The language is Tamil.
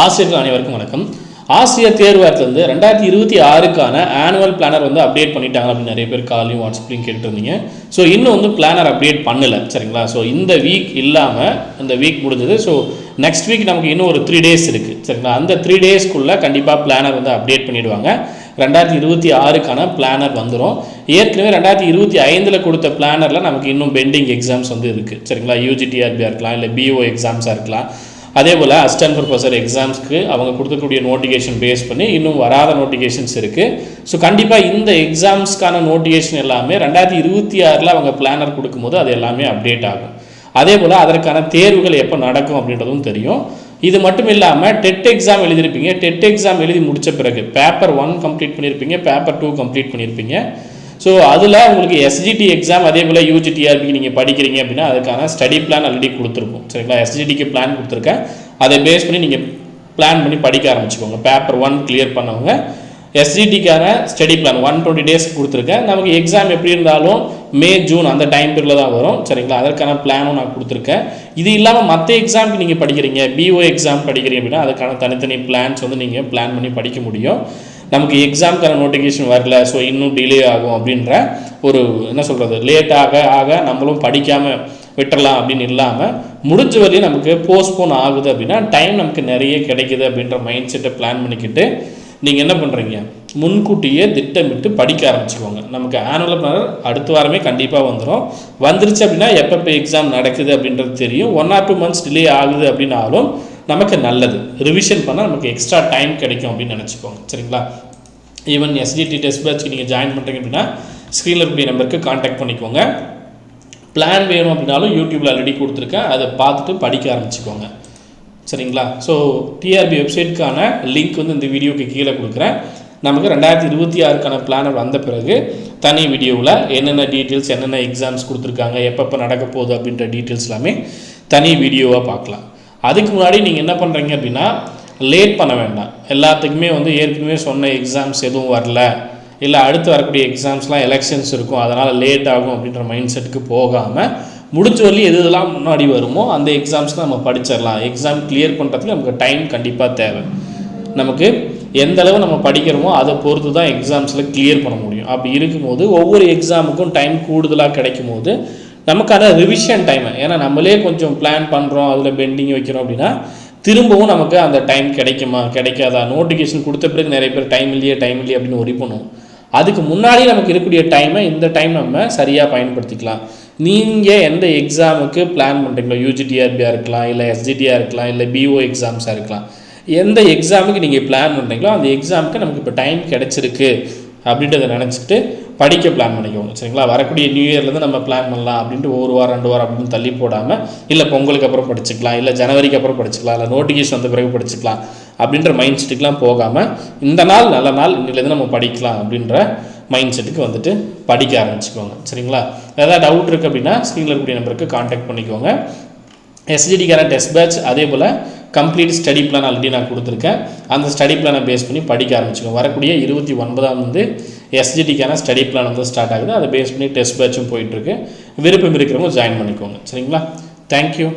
ஆசிரியர்கள் அனைவருக்கும் வணக்கம். ஆசிரியர் தேர்வாரத்துலேருந்து ரெண்டாயிரத்தி இருபத்தி ஆறுக்கான ஆனுவல் பிளானர் வந்து அப்டேட் பண்ணிட்டாங்க அப்படின்னு நிறைய பேர் காலையும் வாட்ஸ்அப்லையும் கேட்டுருந்தீங்க. ஸோ இன்னும் வந்து பிளானர் அப்டேட் பண்ணலை சரிங்களா? ஸோ இந்த வீக் இல்லாமல் இந்த வீக் முடிஞ்சது. ஸோ நெக்ஸ்ட் வீக் நமக்கு இன்னும் ஒரு த்ரீ டேஸ் இருக்குது சரிங்களா? அந்த த்ரீ டேஸ்க்குள்ளே கண்டிப்பாக பிளானர் வந்து அப்டேட் பண்ணிடுவாங்க. ரெண்டாயிரத்தி இருபத்தி ஆறுக்கான பிளானர் வந்துடும் ஏற்கனவே ரெண்டாயிரத்தி இருபத்தி ஐந்தில் கொடுத்த பிளானரில் நமக்கு இன்னும் பெண்டிங் எக்ஸாம்ஸ் வந்து இருக்குது சரிங்களா? யூஜிடிஆர்பியாக இருக்கலாம் இல்லை பிஓ எக்ஸாம்ஸாக இருக்கலாம். அதே போல் அசிஸ்டன்ட் ப்ரொஃபஸர் எக்ஸாம்ஸ்க்கு அவங்க கொடுக்கக்கூடிய நோட்டிஃபிகேஷன் பேஸ் பண்ணி இன்னும் வராத நோட்டிஃபிகேஷன்ஸ் இருக்குது ஸோ கண்டிப்பாக இந்த எக்ஸாம்ஸ்க்கான நோட்டிஃபிகேஷன் எல்லாமே ரெண்டாயிரத்தி இருபத்தி ஆறில் அவங்க பிளானர் கொடுக்கும்போது அது எல்லாமே அப்டேட் ஆகும். அதே போல் அதற்கான தேர்வுகள் எப்போ நடக்கும் அப்படின்றதும் தெரியும். இது மட்டும் இல்லாமல் டெட் எக்ஸாம் எழுதியிருப்பீங்க. டெட் எக்ஸாம் எழுதி முடித்த பிறகு பேப்பர் ஒன் கம்ப்ளீட் பண்ணியிருப்பீங்க. பேப்பர் டூ கம்ப்ளீட் பண்ணியிருப்பீங்க. ஸோ அதில் உங்களுக்கு எஸ்ஜிடி எக்ஸாம் அதே போல் யூஜிடிஆர்பிக்கு நீங்கள் படிக்கிறீங்க அப்படின்னா அதுக்கான ஸ்டடி பிளான் ஆல்ரெடி கொடுத்துருக்கும். சரிங்களா? எஸ்ஜிடிக்கு பிளான் கொடுத்துருக்கேன். அதை பேஸ் பண்ணி நீங்கள் பிளான் பண்ணி படிக்க ஆரம்பிச்சுக்கோங்க. பேப்பர் ஒன் கிளியர் பண்ணவங்க. எஸ்ஜிடிக்கான study plan one twenty days கொடுத்துருக்கேன். நமக்கு எக்ஸாம் எப்படி இருந்தாலும் மே ஜூன் அந்த டைம் பீரியடில் தான் வரும். சரிங்களா? அதற்கான பிளானும் நான் கொடுத்துருக்கேன். இது இல்லாமல் மற்ற எக்ஸாமுக்கு நீங்கள் படிக்கிறீங்க பிஓ எக்ஸாம் படிக்கிறீங்க அப்படின்னா அதுக்கான தனித்தனி பிளான்ஸ் வந்து நீங்கள் பிளான் பண்ணி படிக்க முடியும். நமக்கு எக்ஸாமுக்கான நோட்டிஃபிகேஷன் வரல ஸோ இன்னும் டிலே ஆகும் அப்படின்ற ஒரு என்ன சொல்கிறது லேட்டாக ஆக ஆக நம்மளும் படிக்காமல் விட்டுறலாம் அப்படின்னு இல்லாமல் முடிஞ்ச வரையும் நமக்கு போஸ்ட்போன் ஆகுது அப்படின்னா டைம் நமக்கு நிறைய கிடைக்குது அப்படின்ற மைண்ட் செட்டை பிளான் பண்ணிக்கிட்டு நீங்கள் என்ன பண்ணுறீங்க முன்கூட்டியே திட்டமிட்டு படிக்க ஆரம்பிச்சுக்கோங்க. நமக்கு ஆனுவல் பிளானர் அடுத்த வாரமே கண்டிப்பாக வந்துடும் வந்துருச்சு அப்படின்னா எப்பப்போ எக்ஸாம் நடக்குது அப்படின்றது தெரியும். One or two months delay ஆகுது அப்படின்னாலும் நமக்கு நல்லது. ரிவிஷன் பண்ணால் நமக்கு எக்ஸ்ட்ரா டைம் கிடைக்கும் அப்படின்னு நினச்சிக்கோங்க. சரிங்களா? ஈவன் எஸ்டிடி டெஸ்ட் பேட்ச்க்கு நீங்கள் ஜாயின் பண்ணுறீங்க அப்படின்னா ஸ்க்ரீனில் இருக்கக்கூடிய நம்பருக்கு காண்டாக்ட் பண்ணிக்கோங்க. பிளான் வேணும் அப்படின்னாலும் யூடியூப்பில் ஆல்ரெடி கொடுத்துருக்கேன். அதை பார்த்துட்டு படிக்க ஆரம்பிச்சுக்கோங்க. சரிங்களா? ஸோ டிஆர்பி வெப்சைட்டுக்கான லிங்க் வந்து இந்த வீடியோக்கு கீழே கொடுக்குறேன். நமக்கு ரெண்டாயிரத்தி இருபத்தி ஆறுக்கான பிளான் வந்த பிறகு தனி வீடியோவில் என்னென்ன டீட்டெயில்ஸ் என்னென்ன எக்ஸாம்ஸ் கொடுத்துருக்காங்க எப்பப்போ நடக்க போகுது அப்படின்ற டீட்டெயில்ஸ் எல்லாமே தனி வீடியோவாக பார்க்கலாம். அதுக்கு முன்னாடி நீங்கள் என்ன பண்ணுறீங்க அப்படின்னா லேட் பண்ண வேண்டாம். எல்லாத்துக்குமே வந்து ஏற்கனவே சொன்ன எக்ஸாம்ஸ் எதுவும் வரல. இல்லை அடுத்து வரக்கூடிய எக்ஸாம்ஸ்லாம் எலெக்ஷன்ஸ் இருக்கும் அதனால் லேட் ஆகும் அப்படின்ற மைண்ட் செட்டுக்கு போகாமல் முடிஞ்ச வரலையும் எது இதெல்லாம் முன்னாடி வருமோ அந்த எக்ஸாம்ஸ்க்கு நம்ம படிச்சிடலாம். எக்ஸாம் கிளியர் பண்ணுறதுக்கு நமக்கு டைம் கண்டிப்பாக தேவை. நமக்கு எந்த அளவு நம்ம படிக்கிறோமோ அதை பொறுத்து தான் எக்ஸாம்ஸில் கிளியர் பண்ண முடியும். அப்படி இருக்கும்போது ஒவ்வொரு எக்ஸாமுக்கும் டைம் கூடுதலாக கிடைக்கும் போது நமக்கான ரிவிஷன் டைமு ஏன்னா நம்மளே கொஞ்சம் பிளான் பண்ணுறோம் அதில் பெண்டிங் வைக்கிறோம் அப்படின்னா திரும்பவும் நமக்கு அந்த டைம் கிடைக்குமா கிடைக்காதா? நோட்டிஃபிகேஷன் கொடுத்த பிறகு நிறைய பேர் டைம் இல்லையே டைம் இல்லையே அப்படின்னு ஒரி பண்ணுவோம். அதுக்கு முன்னாடி நமக்கு இருக்கக்கூடிய டைமை இந்த டைம் நம்ம சரியாக பயன்படுத்திக்கலாம். நீங்கள் எந்த எக்ஸாமுக்கு பிளான் பண்ணுறீங்களோ யூஜிடிஆர்பியாக இருக்கலாம் இல்லை எஸ்ஜிடியாக இருக்கலாம் இல்லை பிஓ எக்ஸாம்ஸாக இருக்கலாம் எந்த எக்ஸாமுக்கு நீங்கள் பிளான் பண்ணுறீங்களோ அந்த எக்ஸாமுக்கு நமக்கு இப்போ டைம் கிடச்சிருக்கு அப்படின்றத நினச்சிட்டு படிக்க பிளான் பண்ணிக்கோங்க சரிங்களா? வரக்கூடிய நியூ இயர்லேருந்து நம்ம பிளான் பண்ணலாம் அப்படின்ட்டு ஒரு வாரம் ரெண்டு வாரம் அப்படின்னு தள்ளி போடாமல் இல்லை பொங்கலுக்கு அப்புறம் படிச்சுக்கலாம் இல்லை ஜனவரிக்கு அப்புறம் படிச்சுக்கலாம் இல்லை நோட்டிஃபிகேஷன் வந்த பிறகு படிச்சுக்கலாம் அப்படின்ற மைண்ட் செட்டுக்கெலாம் போகாமல் இந்த நாள் நல்ல நாள் இன்னிலேருந்து நம்ம படிக்கலாம் அப்படின்ற மைண்ட் செட்டுக்கு வந்துட்டு படிக்க ஆரம்பிச்சுக்கோங்க. சரிங்களா? ஏதாவது டவுட் இருக்குது அப்படின்னா ஸ்க்ரீனில் இருக்கக்கூடிய நம்பருக்கு காண்டாக்ட் பண்ணிக்கோங்க. எஸ்ஜிடிக்கான டெஸ்ட் பேட்ச் அதே போல் கம்ப்ளீட் ஸ்டடி பிளான் ஆல்ரெடி நான் கொடுத்துருக்கேன். அந்த ஸ்டடி பிளானை பேஸ் பண்ணி படிக்க ஆரம்பிச்சுக்கோங்க. வரக்கூடிய இருபத்தி ஒன்பதாம் வந்து எஸ்ஜிடிக்கான ஸ்டடி பிளான் வந்து ஸ்டார்ட் ஆகுது. அதை பேஸ் பண்ணி டெஸ்ட் பேட்சும் போயிட்டுருக்கு விருப்பம் இருக்கிறவங்க ஜாயின் பண்ணிக்கோங்க. சரிங்களா? தேங்க்யூ